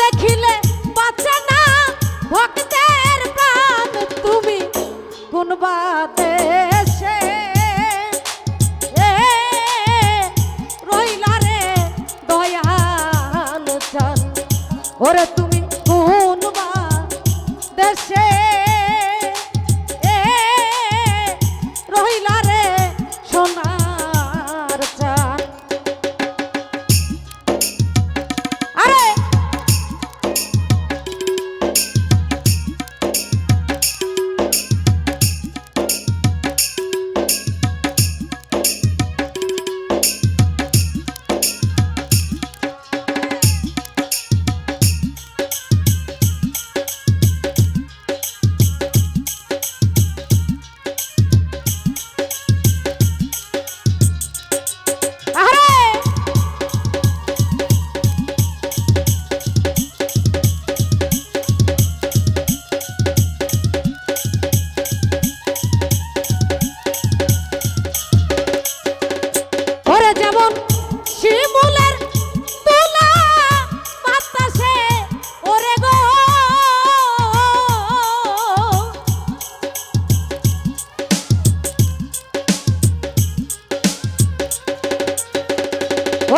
দেখিলে বাঁচে না ভক্তের প্রাণ। তুমি কোন বাতে ওরে তুমি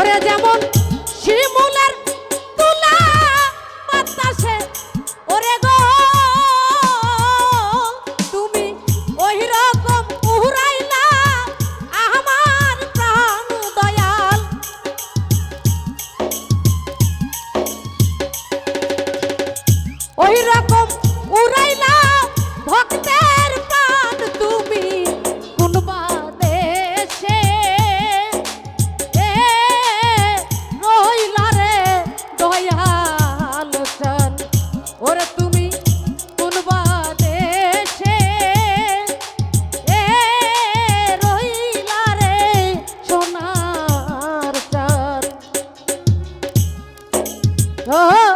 ওরে যেমন ও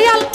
ওরে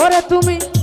Ora tu me